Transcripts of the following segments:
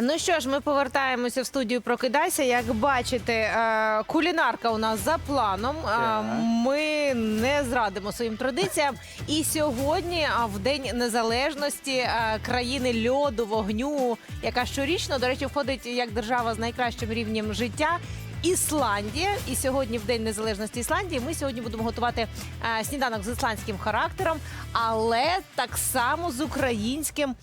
Ну що ж, ми повертаємося в студію Прокидайся. Як бачите, е, кулінарка у нас за планом. Е, Ми не зрадимо своїм традиціям. І сьогодні, а, в День Незалежності е, країни льоду, вогню, яка щорічно, до речі, входить як держава з найкращим рівнем життя. Ісландія, і сьогодні, в День Незалежності Ісландії, ми сьогодні будемо готувати е, сніданок з ісландським характером, але так само з українським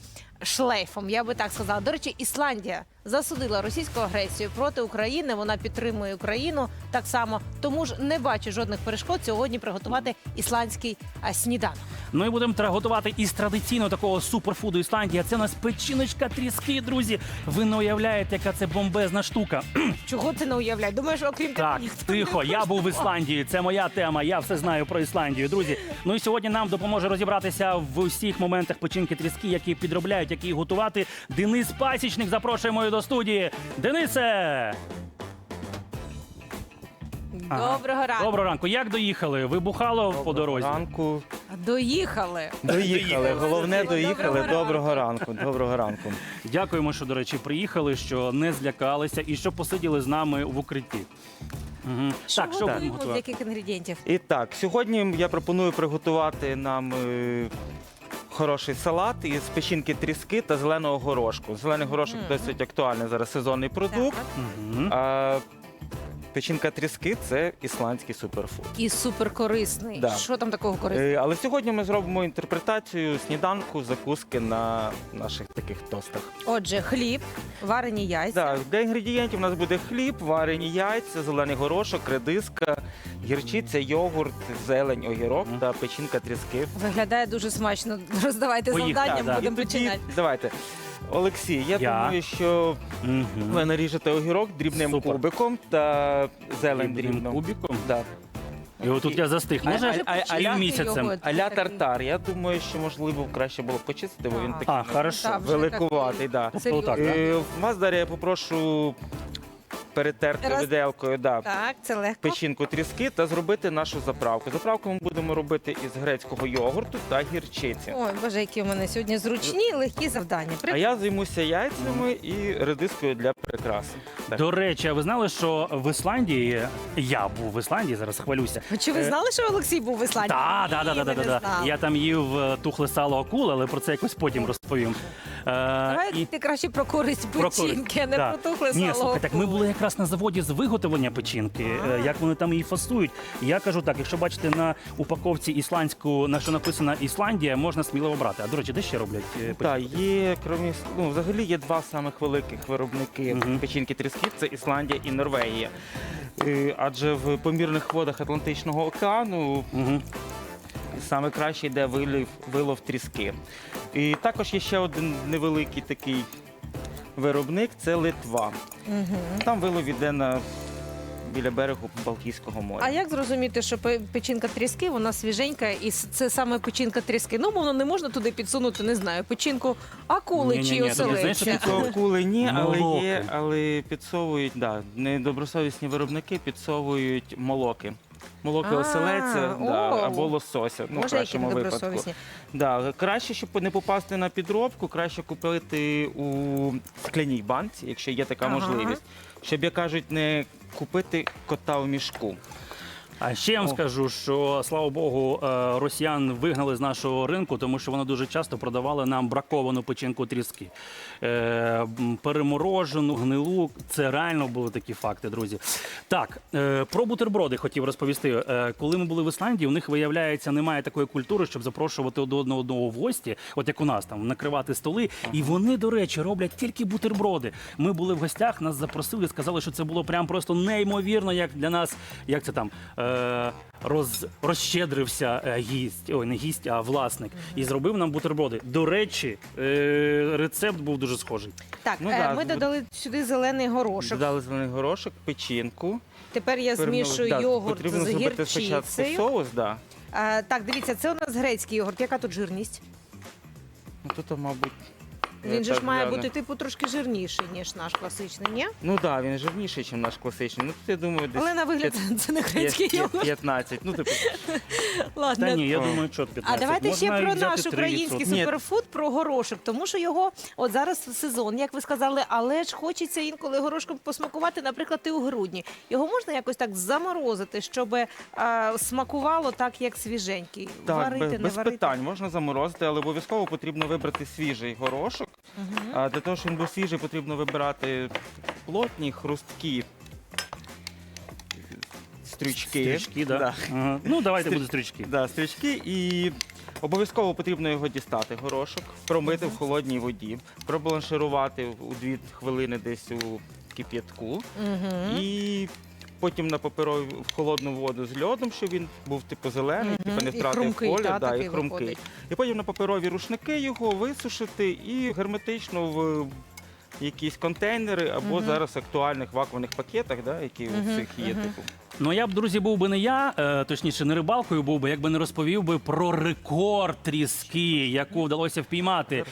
шлейфом. Я би так сказала. До речі, Ісландія засудила російську агресію проти України. Вона підтримує Україну так само. Тому ж не бачу жодних перешкод сьогодні приготувати ісландський сніданок. Ну і будемо готувати із традиційного такого суперфуду Ісландії. Це у нас печіночка тріски, друзі. Ви не уявляєте, яка це бомбезна штука. Чого ти не уявляєш? Думаєш, окрім Так, ніхто не тихо, я був в Ісландії. Це моя тема. Я все знаю про Ісландію, друзі. Ну і сьогодні нам допоможе розібратися в усіх моментах печінки тріски, які підробляють, які готувати. Денис Пасічник. Запрошуємо до студії. Денисе! Ага. Доброго ранку. Доброго ранку. Як доїхали? Вибухало по дорозі? ранку. Доїхали. Доїхали. Головне доїхали. Доброго ранку. Доброго ранку. Дякуємо, що, до речі, приїхали, що не злякалися і що посиділи з нами в укритті. Угу. Що Так, що будемо готуємо? з яких інгредієнтів? І так, сьогодні я пропоную приготувати нам е, хороший салат із печінки тріски та зеленого горошку. Зелений горошок досить актуальний зараз сезонний продукт. Так. Мгм. Печінка тріски це ісландський суперфуд. І суперкорисний. Да. Що там такого корисного? Е, Але сьогодні ми зробимо інтерпретацію сніданку, закуски на наших таких тостах. Отже, хліб, варені яйця. Так, для інгредієнтів у нас буде хліб, варені яйця, зелений горошок, редиска, гірчиця, йогурт, зелень, огірок та печінка тріски. Виглядає дуже смачно. Роздавайте завдання, Да, да. будемо І тоді, починати. давайте. Олексій, я, Я. думаю, що Мгм. ви наріжете огірок дрібним Супер. кубиком та зелень Дрібним дрібно. кубиком. Да. І отут я застиг. А- Може, а- а- а- місяцем. Аля тартар. Я думаю, що можливо краще було б почистити, бо він такий А, хорошо. Так, вже великуватий. Да. Тобто отак, да? Е, Вас, Дар'я, я попрошу перетерти Раз. виделкою. Да. Так, це легко. печінку тріски та зробити нашу заправку. Заправку ми будемо робити із грецького йогурту та гірчиці. Ой, боже, які у мене сьогодні зручні, легкі завдання. А я займуся яйцями і редискою для прикраси. Так. До речі, а ви знали, що в Ісландії я був в Ісландії, зараз хвалюся. Чи ви Е, знали, що Олексій був в Ісландії? Так, так, Ні, так, ви так, не так. знали. Я там їв е, тухле сало акули, але про це якось потім розповім. Е, Давай і- ти краще про користь Про користь. печінки, а не Да. про тухле Ні, сало. слухай, так ми були якраз на заводі з виготовлення печінки, А. е, як вони там її фасують. Я кажу так, якщо бачите на упаковці ісландську, на що написано Ісландія, можна сміливо брати. А до речі, де ще роблять е, Так, є крім ну, взагалі є два самих великих виробники Мгм. печінки трісків це Ісландія і Норвегія. Адже в помірних водах Атлантичного океану Угу. саме краще йде вилів, вилов тріски. І також є ще один невеликий такий виробник це Литва. Мгм. Там вилов іде на біля берегу Балтійського моря. А як зрозуміти, що пе- печінка тріски, вона свіженька, і с- це саме печінка тріски? Ну, воно не можна туди підсунути, не знаю, печінку акули Ні-ні-ні, чи туди, знаєш, оселедця. що акули ні, але Молоки. є, але підсовують, да, недобросовісні виробники підсовують молоки. Молоки А, оселеця да, оу. або лосося. Ну, в Може, які кращому випадку. недобросовісні. Да, краще, щоб не попасти на підробку, краще купити у скляній банці, якщо є така Ага. можливість. Щоб, як кажуть, не купити кота у мішку. А ще я вам скажу, що слава Богу, е, росіян вигнали з нашого ринку, тому що вони дуже часто продавали нам браковану печінку тріски. Е, переморожену, гнилу. Це реально були такі факти, друзі. Так, е, про бутерброди хотів розповісти. Е, коли ми були в Ісландії, у них виявляється, немає такої культури, щоб запрошувати до одного одного в гості, от як у нас там накривати столи. І вони, до речі, роблять тільки бутерброди. Ми були в гостях, нас запросили, сказали, що це було прям просто неймовірно, як для нас, як це там. Е, Роз, розщедрився е, гість, ой, не гість, а власник, і зробив нам бутерброди. До речі, е, рецепт був дуже схожий. Так, Ну е, да, ми з- додали сюди зелений горошок. Додали зелений горошок, печінку. Тепер я змішую да, йогурт Потрібно з зробити спочатку гірчицею. соус, да. Е, так, дивіться, це у нас грецький йогурт. Яка тут жирність? Ну, Тут, мабуть, Він же ж має бути типу трошки жирніший, ніж наш класичний, ні? Ну так, да, він жирніший, ніж наш класичний. Ну, тут, я думаю, десь Але на вигляд це не грецький п'ять- йогурт. 15. Ну, типу, Ладно. Та ні, я думаю, чот 15. А давайте Можна ще про взяти наш 3%. український Ні. суперфуд, про горошок, тому що його от зараз сезон, як ви сказали, але ж хочеться інколи горошком посмакувати, наприклад, і у грудні. Його можна якось так заморозити, щоб е, смакувало так, як свіженький. так, варити, без, не без варити. питань можна заморозити, але обов'язково потрібно вибрати свіжий горошок. А для того, щоб він був свіжий, потрібно вибирати плотні, хрусткі стрючки. Стрічки, да. Да. Ага. Ну, давайте Стрі- буде стрічки. Да, стрічки і обов'язково потрібно його дістати, горошок, промити в холодній воді, пробаланширувати у 2 хвилини десь у кип'ятку Мгм. і потім на паперові в холодну воду з льодом, щоб він був типу зелений, Мгм. типу не І втратив хрумкий, колір, та, да, і такий хрумкий. виходить. І потім на паперові рушники його висушити і герметично в якісь контейнери або Мгм. зараз актуальних вакуумних пакетах, да, які у Мгм, всіх є, мгм. типу. Ну я б, друзі, був би не я, е, точніше, не рибалкою був би, якби не розповів би про рекорд тріски, яку вдалося впіймати.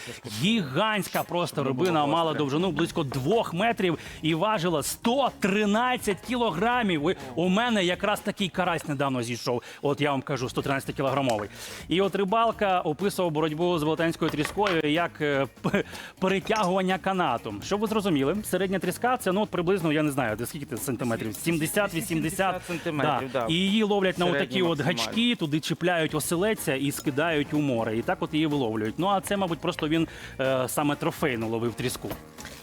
Гігантська просто рибина мала довжину близько двох метрів і важила 113 кілограмів. У мене якраз такий карась недавно зійшов. От я вам кажу, 113 кілограмовий. І от рибалка описував боротьбу з велетенською тріскою як е, п- перетягування канатом. Щоб ви зрозуміли, середня тріска це ну от приблизно, я не знаю, де скільки це сантиметрів? 70-80 сантиметрів, да. І її ловлять на Середньо отакі от гачки, туди чіпляють оселеця і скидають у море. І так от її виловлюють. Ну а це, мабуть, просто він е, саме трофейно ловив тріску.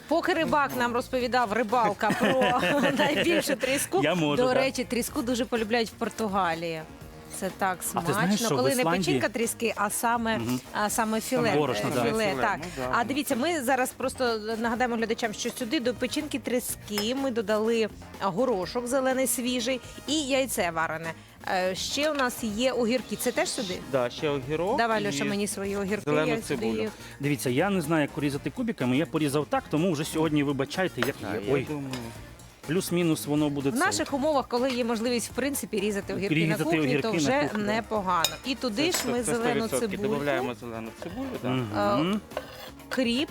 Поки рибак нам розповідав рибалка про найбільшу тріску. Я можу, До да. речі, тріску дуже полюбляють в Португалії. Це так смачно, знаєш, що в коли не Ісландії- печінка тріски, а саме, а саме філе. Саме борошно, е, да. філе, Філе, так. ну, да, а ну. дивіться, ми зараз просто нагадаємо глядачам, що сюди до печінки тріски ми додали горошок зелений свіжий і яйце варене. Е, Ще у нас є огірки. Це теж сюди? Да, ще огірок. Давай, і Льоша, мені свої огірки. зелену я сюди цибулю. їх. Дивіться, я не знаю, як порізати кубиками. Я порізав так, тому вже сьогодні вибачайте, як Да, є. я Ой, думаю, плюс-мінус воно буде В це. наших умовах, коли є можливість в принципі різати огірки на кухні, огірки то на вже кухні, непогано. І туди ж ми це зелену 100%. цибульку, Додаємо зелену цибулю, да. Мгм. кріп.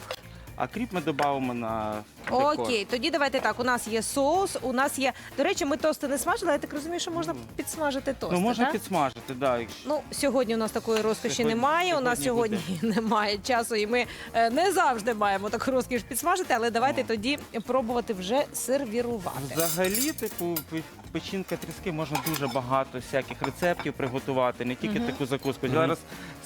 а кріп ми додамо на декор. Окей, тоді давайте так. У нас є соус, у нас є. До речі, ми тости не смажили, я так розумію, що можна підсмажити тости. Ну, можна так? підсмажити, да, якщо. Ну, сьогодні у нас такої розкоші Сьогодні- немає. У нас сьогодні сьогодні немає часу, і ми е, не завжди маємо таку розкіш підсмажити, але давайте О. тоді пробувати вже сервірувати. Взагалі, типу, пе- печінка тріски можна дуже багато всяких рецептів приготувати, не тільки Мгм. таку закуску. Зараз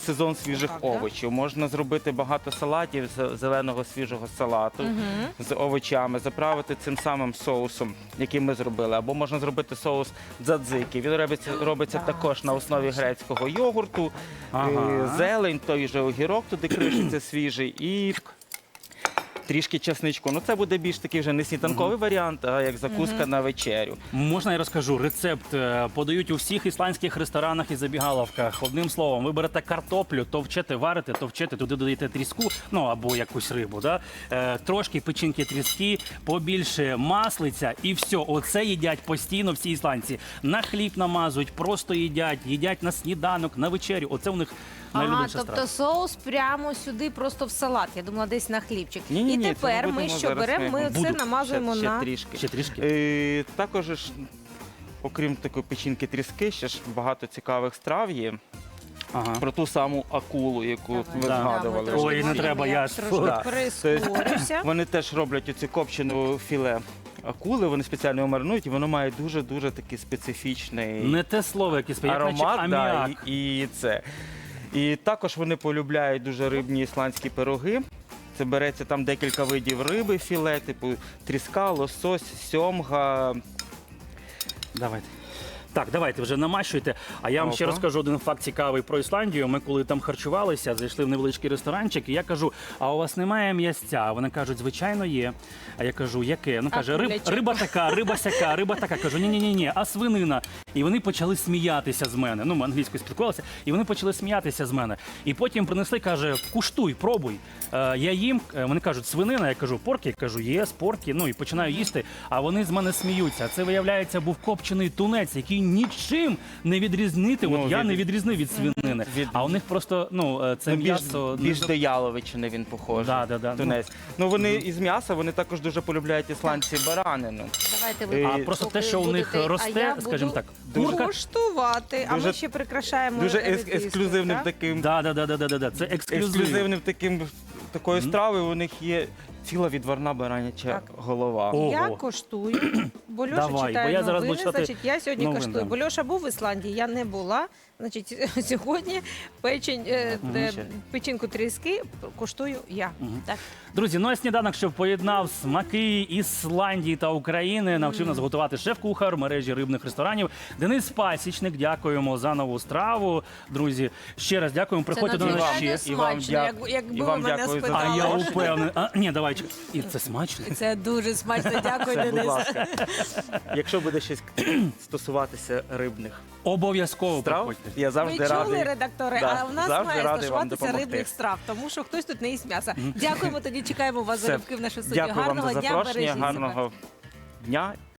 сезон свіжих Правда. овочів. Можна зробити багато салатів з зеленого свіжого салату Мгм. з овочами, заправити цим самим соусом, який ми зробили. Або можна зробити соус дзадзики. Він робиться, робиться Так, також на основі грецького йогурту, Ага. е, зелень, той же огірок туди кришиться свіжий і. Трішки часничку. Ну це буде більш такий вже не сніданковий варіант, а як закуска на вечерю. Можна я розкажу? Рецепт е, подають у всіх ісландських ресторанах і забігаловках. Одним словом, ви берете картоплю, товчете, варите, товчете, туди додаєте тріску, ну або якусь рибу, да? е, трошки печінки тріски, побільше маслиця і все. Оце їдять постійно всі ісландці. На хліб намазують, просто їдять, їдять на сніданок, на вечерю. Оце у них Ага, найлюбленіша тобто страва. соус прямо сюди, просто в салат. Я думала, десь на хлібчик. Ні-ні-ні, І це ми тепер ми будемо що зараз беремо? Ми ми- оце Будуть намазуємо ще, ще на трішки. Ще трішки. Е, також, ж, окрім такої печінки тріски, ще ж багато цікавих страв є. Ага. Про ту саму акулу, яку Давай. ви Да. згадували. Ми Ой, не треба, я ж- трошки Да. прискорився. Вони теж роблять оці копчену філе акули, вони спеціально його маринують, і воно має дуже-дуже такий специфічний Не те слово, яке як наче аромат. Да, аміак. і, і це. І також вони полюбляють дуже рибні ісландські пироги. Це береться там декілька видів риби, філе, типу тріска, лосось, сьомга. Давайте. Так, давайте вже намащуйте. А я вам ще Опа. розкажу один факт цікавий про Ісландію. Ми коли там харчувалися, зайшли в невеличкий ресторанчик, і я кажу: а у вас немає м'ясця? А Вони кажуть, звичайно, є. А я кажу, яке? Ну каже, риб, риба така, риба сяка, риба така. Кажу, ні, ні, ні, ні, а свинина. І вони почали сміятися з мене. Ну, ми англійською спілкувалися, і вони почали сміятися з мене. І потім принесли, каже, куштуй, пробуй. Е, я їм, е, вони кажуть, свинина, я кажу, порки, кажу, є, порки. Ну і починаю їсти. А вони з мене сміються. Це виявляється, був копчений тунець, який нічим не відрізнити. Ну, От я від- не відрізнив від свинини. Від- А у них просто ну е, це Ну, більш, м'ясо більш не- до яловичини він похожий. Да, да, да. Тунець. Ну вони із м'яса, вони також дуже полюбляють ісландці баранину. Давайте Е, ви А поки просто те, що у них а росте, я буду скажімо так, Дуже- курка. Куштувати, а ми ще прикрашаємо Дуже ес- ексклюзивним так? таким Да, да, да, да, да, да, да. Це ексклюзивним таким такою Мгм. стравою у них є ціла відварна бараняча Так. голова. О. Я коштую, бо Льоша Давай, читає бо я зараз буду новини, читати значить я сьогодні новини, коштую. да. Бо Льоша був в Ісландії, я не була. Значить, сьогодні печень, е, е, печінку тріски коштую я. Так. Друзі, ну а сніданок, що поєднав смаки Ісландії та України, навчив нас готувати шеф-кухар мережі рибних ресторанів Денис Пасічник. Дякуємо за нову страву. Друзі, ще раз дякуємо. Приходьте до нас надзвичайно ще. І вам смачно, дя- як, якби і вам ви мене дякую за А спитали. я упевнений. А, ні, давай. Чек- І це смачно. Це дуже смачно. Дякую, Все, будь Денис. ласка. Якщо буде щось стосуватися рибних Обов'язково страв, приходьте. я Ви завжди чули, радий. редактори, Да, а в нас завжди має радий вам стосуватися допомогти. рибних страв, тому що хтось тут не їсть м'яса. Дякуємо тоді, чекаємо вас Все. рибки в нашу студію. Дякую вам Гарного за дня, запрошення, бережіть себе. гарного дня